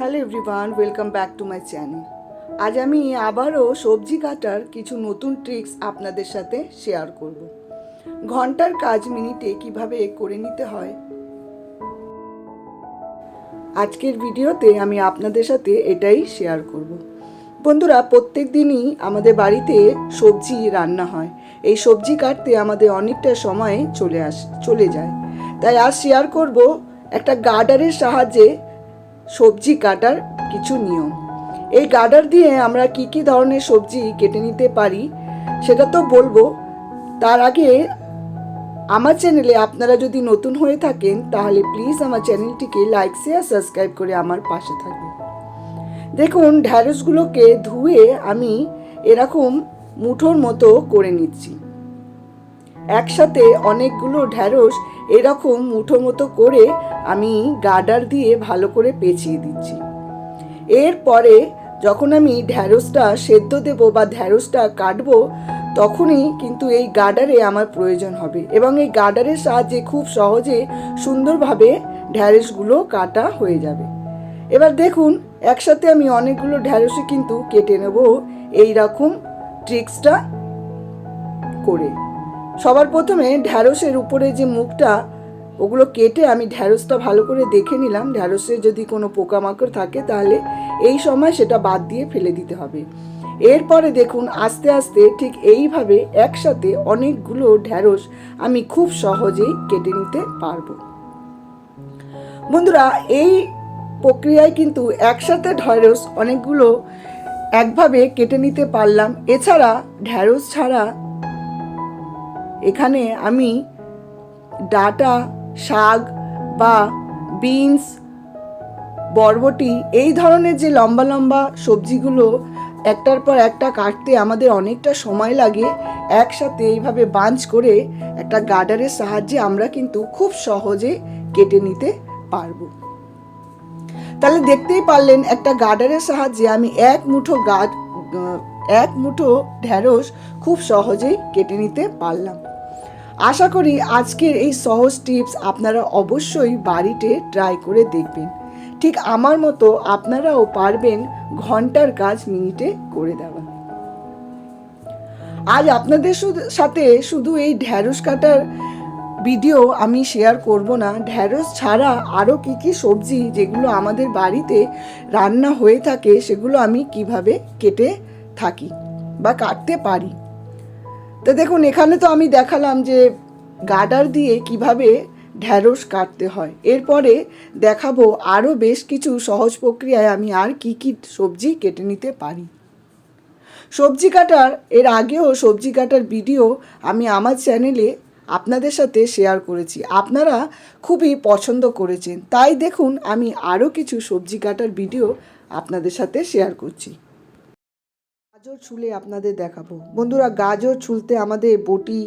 Hello everyone, welcome back to my channel. আজ আমি আবারও সবজি কাটার কিছু নতুন ট্রিক্স আপনাদের সাথে শেয়ার করব। ঘণ্টার কাজ মিনিটে কীভাবে করে নিতে হয়? আজকের ভিডিওতে আমি আপনাদের সাথে এটাই শেয়ার করব। বন্ধুরা, প্রত্যেক দিনই আমাদের বাড়িতে সবজি রান্না হয়। এই সবজি কাটতে আমাদের অনেকটা সময় চলে আস, চলে যায়। তাই আজ শেয়ার করব একটা গার্ডারের সাহায্যে সবজি কাটার কিছু নিয়ম। এই গার্ডার দিয়ে আমরা কি কি ধরনের সবজি কেটে নিতে পারি, সেটা তো বলব। তার আগে আমার চ্যানেলে আপনারা যদি নতুন হয়ে থাকেন, তাহলে প্লিজ আমার চ্যানেলটিকে লাইক শেয়ার সাবস্ক্রাইব করে আমার পাশে থাকবেন। দেখুন, ঢ্যাঁড়সগুলোকে ধুয়ে আমি এরকম মুঠোর মতো করে নিচ্ছি। একসাথে অনেকগুলো ঢ্যাঁড়স এরকম মুঠো মতো করে আমি গার্ডার দিয়ে ভালো করে পেঁচিয়ে দিচ্ছি। এরপরে যখন আমি ঢ্যাঁড়সটা সেদ্ধ দেবো বা ঢ্যাঁড়সটা কাটবো, তখনই কিন্তু এই গার্ডারে আমার প্রয়োজন হবে এবং এই গার্ডারের সাহায্যে খুব সহজে সুন্দরভাবে ঢ্যাঁড়সগুলো কাটা হয়ে যাবে। এবার দেখুন, একসাথে আমি অনেকগুলো ঢ্যাঁড়সই কিন্তু কেটে নেব এই রকম ট্রিক্সটা করে। সবার প্রথমে ঢ্যাঁড়সের উপরে যে মুখটা, ওগুলো কেটে আমি ঢ্যাঁড়সটা ভালো করে দেখে নিলাম। ঢ্যাঁড়সে যদি কোনো পোকামাকড় থাকে, তাহলে এই সময় সেটা বাদ দিয়ে ফেলে দিতে হবে। এরপরে দেখুন, আস্তে আস্তে ঠিক এইভাবে একসাথে অনেকগুলো ঢ্যাঁড়স আমি খুব সহজেই কেটে নিতে পারব। বন্ধুরা, এই প্রক্রিয়ায় কিন্তু একসাথে ঢ্যাঁড়স অনেকগুলো একভাবে কেটে নিতে পারলাম। এছাড়া ঢ্যাঁড়স ছাড়া এখানে আমি ডাটা, শাক বা বিনস, বরবটি এই ধরনের যে লম্বা লম্বা সবজিগুলো একটার পর একটা কাটতে আমাদের অনেকটা সময় লাগে, একসাথে এইভাবে বাঞ্চ করে একটা গার্ডারের সাহায্যে আমরা কিন্তু খুব সহজে কেটে নিতে পারব। তাহলে দেখতেই পারলেন একটা গার্ডারের সাহায্যে আমি এক মুঠো গাছ এক মুঠো ঢ্যাঁড়স খুব সহজেই কেটে নিতে পারলাম। আশা করি আজকের এই সহজ টিপস আপনারা অবশ্যই বাড়িতে ট্রাই করে দেখবেন। ঠিক আমার মতো আপনারাও পারবেন ঘণ্টার কাজ মিনিটে করে দেওয়া। আজ আপনাদের সাথে শুধু এই ঢ্যাঁড়স কাটার ভিডিও আমি শেয়ার করব না। ঢ্যাঁড়স ছাড়া আরও কি কি সবজি যেগুলো আমাদের বাড়িতে রান্না হয়ে থাকে সেগুলো আমি কীভাবে কেটে থাকি বা কাটতে পারি। তো দেখুন, এখানে তো আমি দেখালাম যে গার্ডার দিয়ে কীভাবে ঢ্যাঁড়স কাটতে হয়। এরপরে দেখাবো আরও বেশ কিছু সহজ প্রক্রিয়ায় আমি আর কি কি সবজি কেটে নিতে পারি। সবজি কাটার, এর আগেও সবজি কাটার ভিডিও আমি আমার চ্যানেলে আপনাদের সাথে শেয়ার করেছি। আপনারা খুবই পছন্দ করেছেন। তাই দেখুন, আমি আরও কিছু সবজি কাটার ভিডিও আপনাদের সাথে শেয়ার করছি। গাজর ছুলে আপনাদের দেখাবো। বন্ধুরা, গাজর ছুলতে আমাদের বটি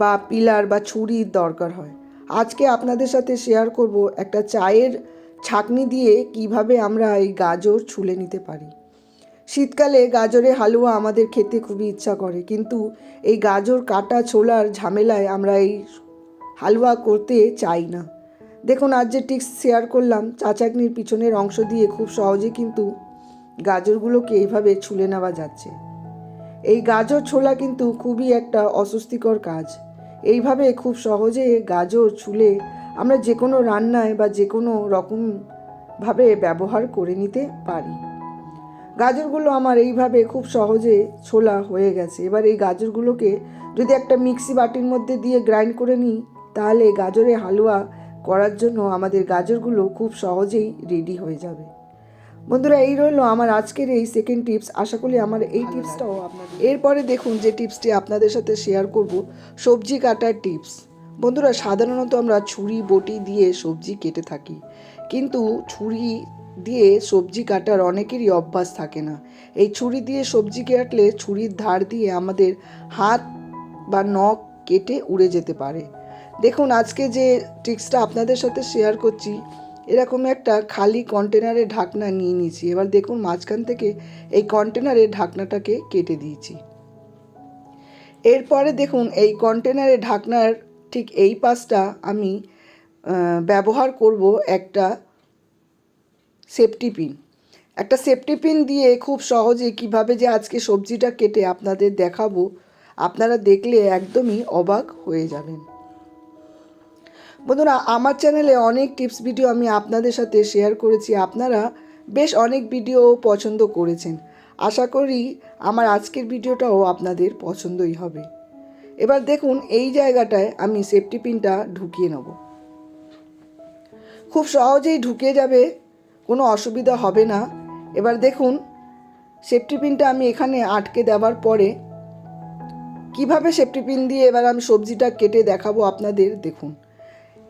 বা পিলার বা ছুরির দরকার হয়। আজকে আপনাদের সাথে শেয়ার করব একটা চায়ের ছাকনি দিয়ে কীভাবে আমরা এই গাজর ছুলে নিতে পারি। শীতকালে গাজরের হালুয়া আমাদের খেতে খুবই ইচ্ছা করে, কিন্তু এই গাজর কাটা ছোলার ঝামেলায় আমরা এই হালুয়া করতে চাই না। দেখুন, আজ যে টিক্স শেয়ার করলাম চা পিছনের অংশ দিয়ে খুব সহজে কিন্তু গাজরগুলোকে এইভাবে ছুলে নেওয়া যাচ্ছে। এই গাজর ছোলা কিন্তু খুবই একটা অস্বস্তিকর কাজ। এইভাবে খুব সহজে গাজর ছুলে আমরা যে কোনো রান্নায় বা যে কোনো রকমভাবে ব্যবহার করে নিতে পারি। গাজরগুলো আমার এইভাবে খুব সহজে ছোলা হয়ে গেছে। এবার এই গাজরগুলোকে যদি একটা মিক্সি বাটির মধ্যে দিয়ে গ্রাইন্ড করে নিই, তাহলে গাজরে হালুয়া করার জন্য আমাদের গাজরগুলো খুব সহজেই রেডি হয়ে যাবে। বন্ধুরা এই রইল আমার আজকের এই সেকেন্ড টিপস আশা করি আমার এই টিপসটাও আপনাদের এরপরে দেখুন যে টিপসটি আপনাদের সাথে শেয়ার করব। সবজি কাটার টিপস বন্ধুরা সাধারণত আমরা ছুরি বটি দিয়ে সবজি কেটে থাকি। কিন্তু ছুরি দিয়ে সবজি কাটার অনেকেরই অভ্যাস থাকে না। এই ছুরি দিয়ে সবজি কাটলে ছুরির ধার দিয়ে আমাদের হাত বা নখ কেটে উড়ে যেতে পারে। দেখুন আজকে যে ট্রিক্সটা আপনাদের সাথে শেয়ার করছি এরকম একটা খালি কন্টেনারে ঢাকনা নিয়ে নিয়েছি। এবার দেখুন মাঝখান থেকে এই কন্টেনারে ঢাকনাটাকে কেটে দিয়েছি। এরপরে দেখুন এই কন্টেনারে ঢাকনার ঠিক এই পাশটা আমি ব্যবহার করব একটা সেফটি পিন একটা সেফটি পিন দিয়ে খুব সহজে কীভাবে যে আজকে সবজিটা কেটে আপনাদের দেখাবো, আপনারা দেখলে একদমই অবাক হয়ে যাবেন। বন্ধুরা, আমার চ্যানেলে অনেক টিপস ভিডিও আমি আপনাদের সাথে শেয়ার করেছি। আপনারা বেশ অনেক ভিডিও পছন্দ করেছেন। আশা করি আমার আজকের ভিডিওটাও আপনাদের পছন্দই হবে। এবার দেখুন, এই জায়গাটায় আমি সেফটি পিনটা ঢুকিয়ে নেব। খুব সহজেই ঢুকে যাবে, কোনো অসুবিধা হবে না। এবার দেখুন সেফটি পিনটা আমি এখানে আটকে দেওয়ার পরে কীভাবে সেফটি পিন দিয়ে এবার আমি সবজিটা কেটে দেখাবো আপনাদের। দেখুন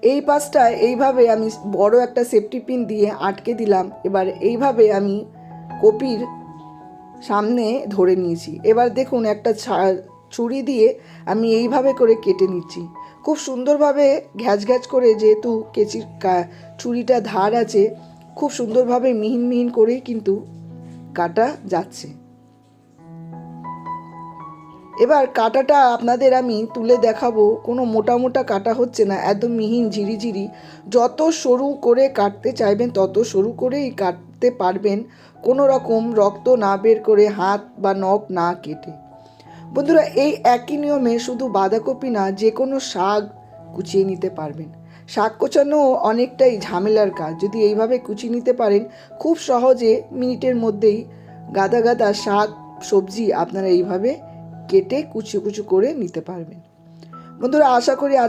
এই পাশটায় এইভাবে আমি বড় একটা সেফটি পিন দিয়ে আটকে দিলাম। এবার এইভাবে আমি কপির সামনে ধরে নিয়েছি। এবার দেখুন একটা ছুরি দিয়ে আমি এইভাবে করে কেটে নিচ্ছি। খুব সুন্দরভাবে ঘ্যাচ ঘ্যাচ করে যেহেতু কেচির ছুরিটা ধার আছে, খুব সুন্দরভাবে মিহিন মিহিন করেই কিন্তু কাটা যাচ্ছে। এবার কাটাটা আপনাদের আমি তুলে দেখাবো। কোনো মোটা মোটা কাটা হচ্ছে না, একদম মিহিন ঝিরিঝিরি। যত সরু করে কাটতে চাইবেন, তত সরু করেই কাটতে পারবেন। কোনো রকম রক্ত না বের করে হাত বা নখ না কেটে। বন্ধুরা, এই একই নিয়মে শুধু বাঁধাকপি না, যে কোনো শাক কুচিয়ে নিতে পারবেন। শাক কোচানো অনেকটাই ঝামেলার কাজ। যদি এইভাবে কুচিয়ে নিতে পারেন, খুব সহজে মিনিটের মধ্যেই গাদা গাদা শাক, সবজি আপনারা এইভাবে কেটে কুচু কুচু করে নিতে পারবেন। বন্ধুরা আশা করি আজ